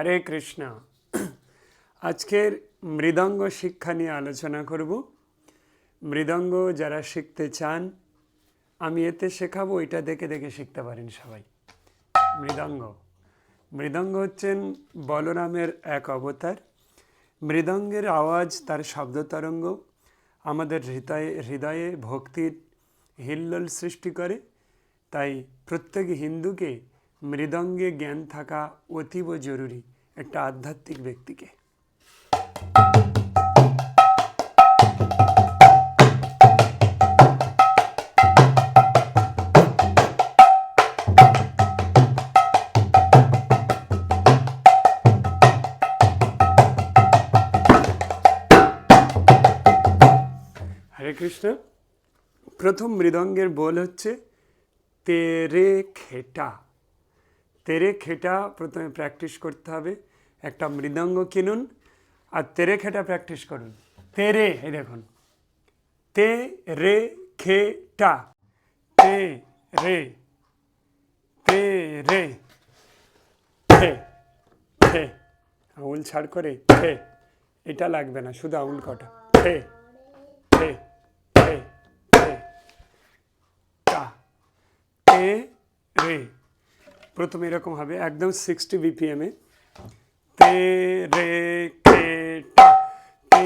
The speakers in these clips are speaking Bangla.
হরে কৃষ্ণ। আজকের মৃদঙ্গ শিক্ষা নিয়ে আলোচনা করব। মৃদঙ্গ যারা শিখতে চান, আমি এতে শেখাবো, এটা দেখে দেখে শিখতে পারেন সবাই। মৃদঙ্গ। মৃদঙ্গ হচ্ছেন বলরামের এক অবতার। মৃদঙ্গের আওয়াজ তার শব্দ তরঙ্গ আমাদের হৃদয়ে হৃদয়ে ভক্তির হিল্লোল সৃষ্টি করে। তাই প্রত্যেক হিন্দুকে মৃদঙ্গে জ্ঞান থাকা অতীব জরুরি একটা আধ্যাত্মিক ব্যক্তিকে। হরে কৃষ্ণ। প্রথম মৃদঙ্গের বোল হচ্ছে, তেরে খেটা। তেরে খেটা প্রথমে প্র্যাকটিস করতে হবে। একটা মৃদঙ্গ কিনুন আর তেরে খেটা প্র্যাকটিস করুন। তেরে, এই দেখুন। তে রে খেটা। তে রে তে রে খে। খে। আঙুল ছাড় করে খে। এটা লাগবে না, শুধু আঙুল কটা। খে। খে। খে। খে। টা। তে রে প্রথমে এরকম হবে একদম সিক্সটি বিপিএমে তে রে খে টা তে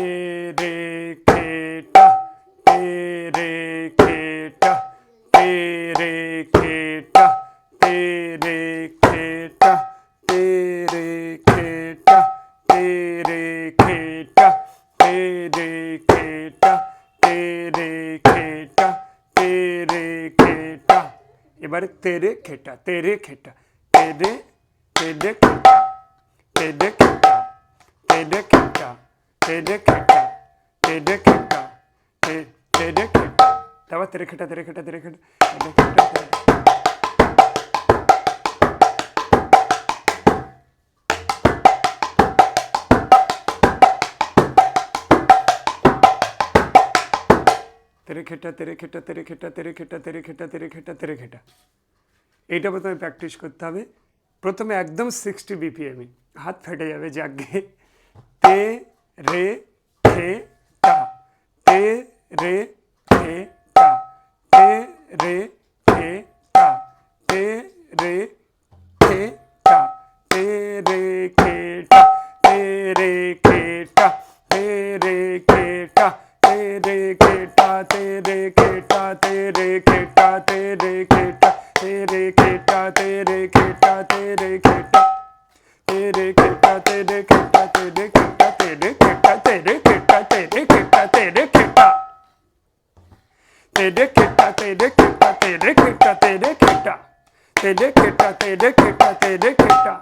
রে খে টা তে রে খে টা তে রে খে টা তে রে খে টা তে রে খে টা তে রে খে টা তে রে খে টা তে রে খে টা তে রে খে টা এবারে তেরে খেটা তেরে খেটা তেরে খেটা তেরে খেটা তেরে খেটা তেরে খেটা তেরে খেটা তে- তেরে খেটা তারপর তেরে খেটা তেরে খেটা তেরে খেটা তেরে খেটা তেরে খেটা তেরে খেটা তেরে খেটা তেরে খেটা তেরে খেটা তেরে খেটা তেরে খেটা এটা প্রথমে প্র্যাকটিস করতে হবে প্রথমে একদম সিক্সটি বিপিএমে হাত ফেটে যাবে যাকে তে রে তে তা তে রে তে তা তে রে তে তা তে रे थे टा तेरे केटा तेरे केटा तेरे केटा तेरे केटा तेरे केटा तेरे केटा तेरे केटा খে টা तेरे खेटा तेरे खेटा तेरे खेटा तेरे खेटा तेरे खेटा तेरे खेटा तेरे खेटा तेरे खेटा तेरे खेटा तेरे खेटा तेरे खेटा तेरे खेटा तेरे खेटा तेरे खेटा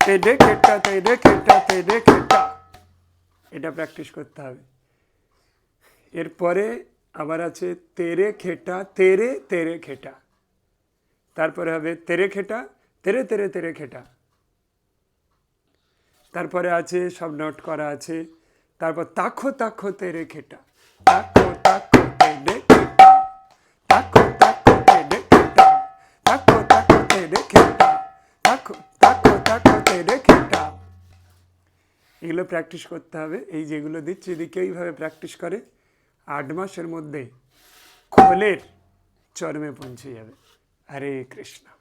तेरे खेटा तेरे खेटा तेरे खेटा এটা প্র্যাকটিস করতে হবে এরপরে আবার আছে তেরে খেটা তেরে তেরে খেটা তারপরে হবে তেরে খেটা, তেরে তেরে তেরে খেটা। তারপরে আছে, সব নোট করা আছে। তারপর তাখো তাখো তেরে খেটা। তাখো তাখো তেরে তাখো তাখো তেরে খেটা। তাখো তাখো তেরে খেটা। তাখো তাখো তাখো তেরে খেটা। এগুলো প্র্যাকটিস করতে হবে। এই যেগুলো দিচ্ছি যদি কেউ এইভাবে প্র্যাকটিস করে আট মাসের মধ্যে খোলের চরমে পৌঁছে যাবে। हरे कृष्णा।